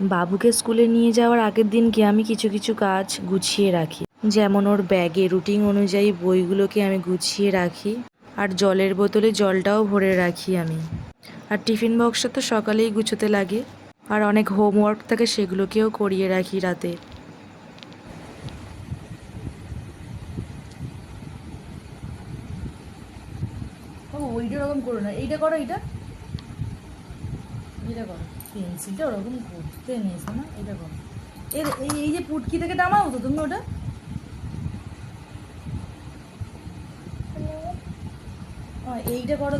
বাবুকে স্কুলে নিয়ে যাওয়ার আগের দিনকে আমি কিছু কিছু কাজ গুছিয়ে রাখি। যেমন ওর ব্যাগে রুটিন অনুযায়ী বইগুলোকে আমি গুছিয়ে রাখি আর জলের বোতলে জলটাও ভরে রাখি আমি। আর টিফিন বক্সটা তো সকালেই গুছোতে লাগে আর অনেক হোমওয়ার্ক থাকে সেগুলোকেও করিয়ে রাখি রাতে। ওইটা ওরকম করো না। এইটা করো, এইটা। এটা করো। পেন্সিলটা ওরকম করতে নিয়েছো না? এটা করো এর এই এই যে পুটকি থেকে নামাও তো তুমি ওটা? এইটা করো।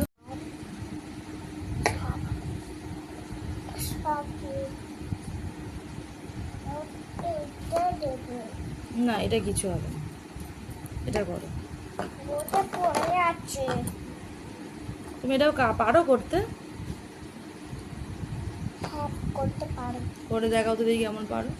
না এটা কিছু হবে না। এটা করো। তুমি এটাও কা- পারো করতে। করতে পারো। করে দেখাও তো দেখি কেমন পারো।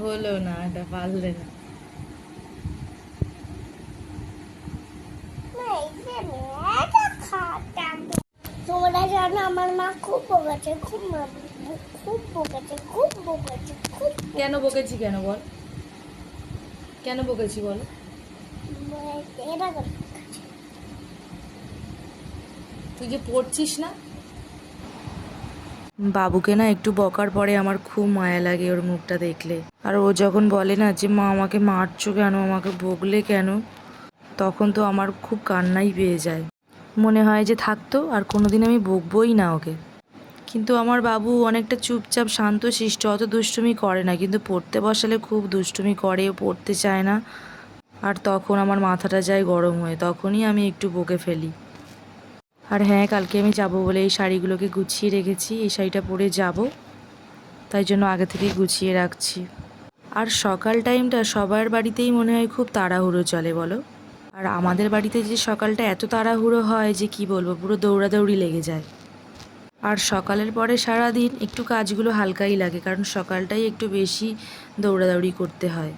হলো না এটা পারলে না। তোমরা জানো আমার মা খুব বকেছে খুব খুব বকেছে খুব বকেছে খুব কেন বকেছি কেন বল? কেন বকেছি বল? তুই যে পড়ছিস না? বাবুকে না একটু বকার পরে আমার খুব মায়া লাগে ওর মুখটা দেখলে। আর ও যখন বলে না যে, মা, আমাকে মারছো কেন? আমাকে বকলে কেন? তখন তো আমার খুব কান্নাই পেয়ে যায়। মনে হয় যে থাকতো আর কোনোদিন আমি বকবই না ওকে। কিন্তু আমার বাবু অনেকটা চুপচাপ, শান্ত, শিষ্ট, অত দুষ্টুমি করে না। কিন্তু পড়তে বসালে খুব দুষ্টুমি করে, ও পড়তে চায় না। আর তখন আমার মাথাটা যায় গরম হয়ে, তখনই আমি একটু বকে ফেলি। আর হ্যাঁ কালকে আমি যাব বলে এই শাড়িগুলোকে গুছিয়ে রেখেছি, এই শাড়িটা পরে যাব। তাই জন্য আগে থেকেই গুছিয়ে রাখছি। আর সকাল টাইমটা সবার বাড়িতেই মনে হয় খুব তাড়াহুড়ো চলে, বলো? আর আমাদের বাড়িতে যে সকালটা এত তাড়াহুড়ো হয় যে কি বলব, পুরো দৌড়াদৌড়ি লেগে যায়। আর সকালের পরে সারা দিন একটু কাজগুলো হালকাই লাগে, কারণ সকালটাই একটু বেশি দৌড়াদৌড়ি করতে হয়।